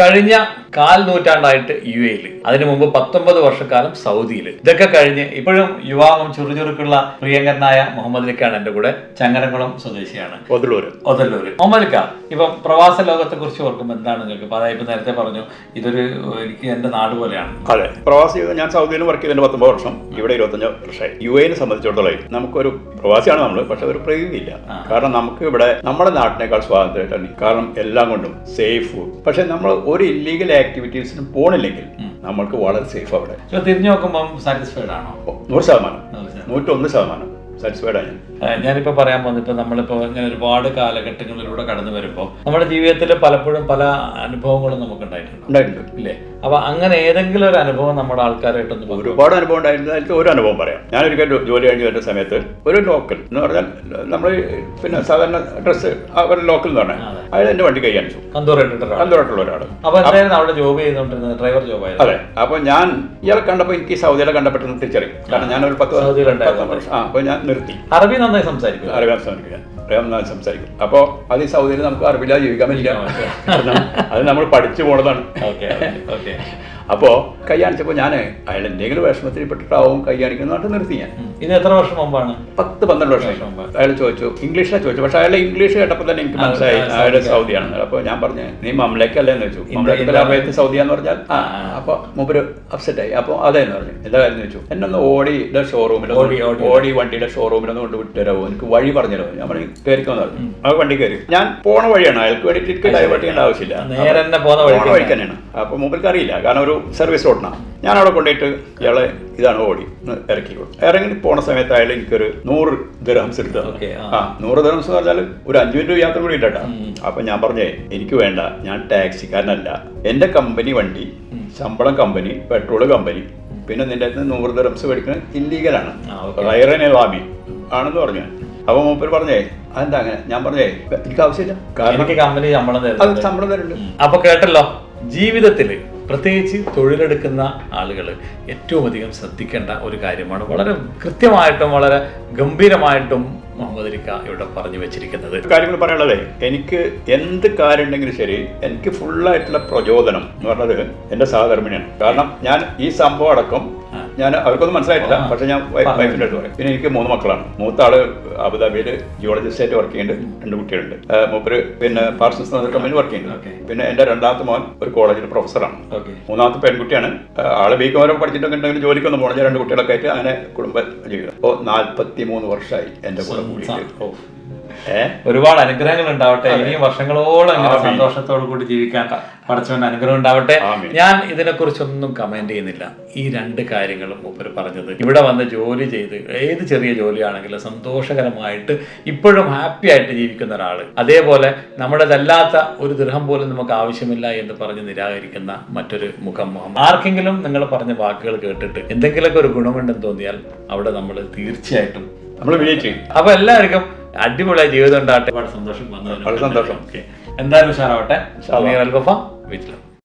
കഴിഞ്ഞ കാൽ നൂറ്റാണ്ടായിട്ട് യു എയിൽ അതിനു മുമ്പ് പത്തൊമ്പത് വർഷക്കാലം സൗദിയിൽ ഇതൊക്കെ കഴിഞ്ഞ് ഇപ്പോഴും യുവാവും ചുറുചുറുക്കുള്ള പ്രിയങ്കരനായ മുഹമ്മദ് ലിക്കാണ് എന്റെ കൂടെ. ചങ്ങരംകുളം സ്വദേശിയാണ്. ഒതലൂര് മുഹമ്മദ് ലിക്ക ഇപ്പം പ്രവാസ ലോകത്തെ കുറിച്ച് ഓർക്കുമ്പോൾ എന്താണ് നിങ്ങൾക്ക്? ഇപ്പൊ അതായത് നേരത്തെ പറഞ്ഞു ഇതൊരു എനിക്ക് എന്റെ നാട് പോലെയാണ്. അതെ. പ്രവാസി ഞാൻ സൗദിയിൽ വർക്ക് ചെയ്തതിന്റെ പത്തൊമ്പത് വർഷം ഇവിടെ ഇരുപത്തഞ്ച് വർഷമായി. യു എനെ സംബന്ധിച്ചിടത്തോളം നമുക്കൊരു പ്രവാസിയാണ് നമ്മൾ പക്ഷെ ഒരു പ്രകൃതിയില്ല കാരണം നമുക്ക് ഇവിടെ നമ്മുടെ നാട്ടിനേക്കാൾ സ്വാതന്ത്ര്യമായിട്ടാണ് കാരണം എല്ലാം കൊണ്ടും സേഫ് പക്ഷെ നമ്മൾ ഒരു ഇല്ലീഗൽ ആക്ടിവിറ്റീസിനും പോണില്ലെങ്കിൽ നമ്മൾക്ക് വളരെ സേഫ് അവിടെ. തിരിഞ്ഞു നോക്കുമ്പോൾ സാറ്റിസ്ഫൈഡ് ആണോ? നൂറ് ശതമാനം. നൂറ്റൊന്ന് ശതമാനം. സാറ്റിസ്ഫൈഡ് ആണ് ഞാനിപ്പോ പറയാൻ വന്നിപ്പോ നമ്മളിപ്പോ ഇങ്ങനെ ഒരുപാട് കാലഘട്ടങ്ങളിലൂടെ കടന്നു വരുമ്പോൾ നമ്മുടെ ജീവിതത്തിൽ പലപ്പോഴും പല അനുഭവങ്ങളും നമുക്ക് ഉണ്ടായിട്ടുണ്ട്. ഉണ്ടായിട്ടുണ്ട് ഇല്ലേ? അപ്പൊ അങ്ങനെ ഏതെങ്കിലും ഒരു അനുഭവം നമ്മുടെ ആൾക്കാരായിട്ടൊന്ന് ഒരുപാട് അനുഭവം ഉണ്ടായിരുന്നു അതിൽ ഒരു അനുഭവം പറയാം. ഞാൻ ഒരിക്കൽ ജോലി കഴിഞ്ഞ് വരുന്ന സമയത്ത് ഒരു ലോക്കൽ എന്ന് പറഞ്ഞാൽ നമ്മൾ പിന്നെ സാധാരണ ഡ്രസ്സ് ഒരു ലോക്കൽ എന്ന് പറഞ്ഞാൽ അയാൾ എന്റെ വണ്ടി കൈ കാണിച്ചു. ഒരാൾ. എന്തായിരുന്നു അവിടെ ജോബ് ചെയ്തുകൊണ്ടിരുന്നത് ഡ്രൈവർ ജോബായിരുന്നു അതെ. അപ്പൊ ഞാൻ ഇയാളെ കണ്ടപ്പോൾ എനിക്ക് സൗദിയിലെ കണ്ടപ്പെട്ടെന്ന് തിരിച്ചറിയും. കാരണം ഞാൻ ഒരു പത്ത് സൗദിയിലുണ്ടായിരുന്നു. ആ അപ്പോൾ ഞാൻ നിർത്തി. അറബി നന്നായി സംസാരിക്കും. അറബി സംസാരിക്കുക അറിയാൻ നന്നായി സംസാരിക്കും. അപ്പോൾ അത് ഈ സൗദിയിൽ നമുക്ക് അറബിയില്ലാതെ ജീവിക്കാൻ പറ്റില്ല. അത് നമ്മൾ പഠിച്ചു പോണതാണ്. Okay okay. അപ്പോൾ കൈ കാണിച്ചപ്പോൾ ഞാൻ അയാൾ എന്തെങ്കിലും വിഷമത്തിൽ പെട്ടിട്ടാവും കൈ കാണിക്കുന്ന പറഞ്ഞിട്ട് നിർത്തി ഞാൻ. ഇത് എത്ര വർഷം മുമ്പാണ്? പത്ത് പന്ത്രണ്ട് വർഷം മുമ്പ് അയാൾ ചോദിച്ചു ഇംഗ്ലീഷിലാണ് ചോദിച്ചു. പക്ഷെ അയാൾ ഇംഗ്ലീഷ് കേട്ടപ്പോൾ തന്നെ എനിക്ക് മനസ്സിലായി. അയാൾ സൗദിയാണെന്ന്. അപ്പോൾ ഞാൻ പറഞ്ഞു നീ മംലക്കല്ലേ? എന്ന് ചോദിച്ചു. മംലക്കത്തിൽ അറബിയത്ത് സൗദി എന്ന് പറഞ്ഞാൽ? ആ അപ്പോൾ മുമ്പ് അപ്സെറ്റ് ആയി അപ്പോൾ അതേന്ന് പറഞ്ഞു. എന്താ കാര്യം എന്ന് ചോദിച്ചു. എന്നെ ഒന്ന് ഓടിയുടെ ഷോറൂമിൽ ഓടി, ഓടി. ഓടി വണ്ടിയുടെ ഷോറൂമിലൊന്ന് കൊണ്ട് വിട്ടുതരാമോ എനിക്ക് വഴി പറഞ്ഞു തരാമോ ഞാൻ പറഞ്ഞു കയറിക്കോന്ന് പറഞ്ഞു. ആ വണ്ടി കയറി. ഞാൻ പോണ വഴിയാണ്. അയാൾക്ക് വേണ്ടി ടിക്കറ്റ് ഡൈവേർട്ട് ചെയ്യേണ്ട ആവശ്യമില്ല. നേരെ തന്നെ പോണ വഴിക്ക് വഴിക്ക് തന്നെയാണ്. അപ്പോൾ അറിയില്ല. കാരണം ഒരു സർവീസ് റോഡിനാണ് ഞാൻ അവിടെ കൊണ്ടുപോയിട്ട് ഇയാളെ ഇതാണ് ഓടി. ഇറക്കി കൊടുത്തു. ഇറങ്ങി പോണ സമയത്ത് അയാൾ എനിക്കൊരു നൂറ് ദർഹംസ് എടുത്തു ആ. നൂറ് ദിർഹംസ് എന്ന് പറഞ്ഞാൽ ഒരു അഞ്ചു മിനിറ്റ് യാത്ര കൂടി ഇല്ലട്ടാ അപ്പൊ ഞാൻ പറഞ്ഞേ എനിക്ക് വേണ്ട ഞാൻ ടാക്സിക്കാരനല്ല. എന്റെ കമ്പനി വണ്ടി ശമ്പളം കമ്പനി പെട്രോൾ കമ്പനി പിന്നെ നിന്റെ അടുത്ത് നൂറ് ദിർഹംസ് മേടിക്കുന്നത് ഇല്ലീഗലാണ് ആ, ലാബി ആണെന്ന് പറഞ്ഞു. അപ്പൊ മൂപ്പർ പറഞ്ഞേ അതെന്താ അങ്ങനെ? ഞാൻ പറഞ്ഞേ എനിക്ക് ആവശ്യമില്ല. കാരണം കമ്പനി ശമ്പളം ശമ്പളം തരുന്നുണ്ട്. അപ്പൊ കേട്ടല്ലോ ജീവിതത്തിൽ പ്രത്യേകിച്ച് തൊഴിലെടുക്കുന്ന ആളുകൾ ഏറ്റവും അധികം ശ്രദ്ധിക്കേണ്ട ഒരു കാര്യമാണ്. വളരെ കൃത്യമായിട്ടും വളരെ ഗംഭീരമായിട്ടും മുഹമ്മദ് അലിക്ക ഇവിടെ പറഞ്ഞു വെച്ചിരിക്കുന്നത്. കാര്യങ്ങൾ പറയാനുള്ളതേ എനിക്ക് എന്ത് കാര്യം ഉണ്ടെങ്കിലും ശരി എനിക്ക് ഫുള്ളായിട്ടുള്ള പ്രചോദനം എന്ന് പറഞ്ഞത് എന്റെ സഹധർമ്മിണിയാണ്. കാരണം ഞാൻ ഈ സംഭവം അടക്കം ഞാൻ അവർക്കൊന്നും മനസ്സിലായിട്ടില്ല. പക്ഷെ ഞാൻ വൈഫിന്റെ വൈഫിന്റെ അടുത്ത് പറയും. പിന്നെ എനിക്ക് മൂന്ന് മക്കളാണ്. മൂത്ത ആൾ അബുദാബിയിൽ ജിയോളജിസ്റ്റ് ആയിട്ട് വർക്ക് ചെയ്യുന്നുണ്ട്. രണ്ട് കുട്ടികളുണ്ട്. മൂപ്പര് പിന്നെ പാർസൺസ് എന്ന കമ്പനി വർക്ക്. ചെയ്യുന്നുണ്ട്. പിന്നെ എന്റെ രണ്ടാമത്തെ മോൻ ഒരു കോളേജിൽ പ്രൊഫസറാണ് മൂന്നാമത്തെ പെൺകുട്ടിയാണ്. ആൾ ബി കോമരം പഠിച്ചിട്ടൊക്കെ ഉണ്ടെങ്കിൽ ജോലിക്കൊന്നും പോകണം രണ്ട് കുട്ടികളൊക്കെ ആയിട്ട് അങ്ങനെ കുടുംബ ജീവിതം. അപ്പോൾ നാൽപ്പത്തി മൂന്ന് വർഷമായി എന്റെ കൂടെ. കൂടിയിട്ട് ഏഹ് ഒരുപാട് അനുഗ്രഹങ്ങൾ ഉണ്ടാവട്ടെ. ഇനിയും വർഷങ്ങളോളം ഇങ്ങനെ. സന്തോഷത്തോടു കൂടി ജീവിക്കാൻ പഠിച്ചവന്റെ അനുഗ്രഹം ഉണ്ടാവട്ടെ. ഞാൻ ഇതിനെക്കുറിച്ചൊന്നും കമന്റ് ചെയ്യുന്നില്ല. ഈ രണ്ട് കാര്യങ്ങളും മൂപ്പര് പറഞ്ഞത്. ഇവിടെ വന്ന് ജോലി ചെയ്ത് ഏത് ചെറിയ ജോലിയാണെങ്കിലും സന്തോഷകരമായിട്ട് ഇപ്പോഴും ഹാപ്പി ആയിട്ട് ജീവിക്കുന്ന ഒരാൾ അതേപോലെ നമ്മുടേതല്ലാത്ത ഒരു ദൃഹം പോലും നമുക്ക് ആവശ്യമില്ല എന്ന് പറഞ്ഞ് നിരാകരിക്കുന്ന മറ്റൊരു മുഖം ആർക്കെങ്കിലും നിങ്ങൾ പറഞ്ഞ വാക്കുകൾ കേട്ടിട്ട് എന്തെങ്കിലുമൊക്കെ ഒരു ഗുണമുണ്ടെന്ന് തോന്നിയാൽ അവിടെ നമ്മൾ തീർച്ചയായിട്ടും നമ്മൾ വിജയിച്ചു. അപ്പൊ എല്ലാവർക്കും അടിപൊളിയായി ജീവിതം ഉണ്ടാകട്ടെ. ഒരുപാട് സന്തോഷം വന്നതിന് വളരെ സന്തോഷം. ഓക്കേ. എന്തായാലും ഉഷാറാവട്ടെ.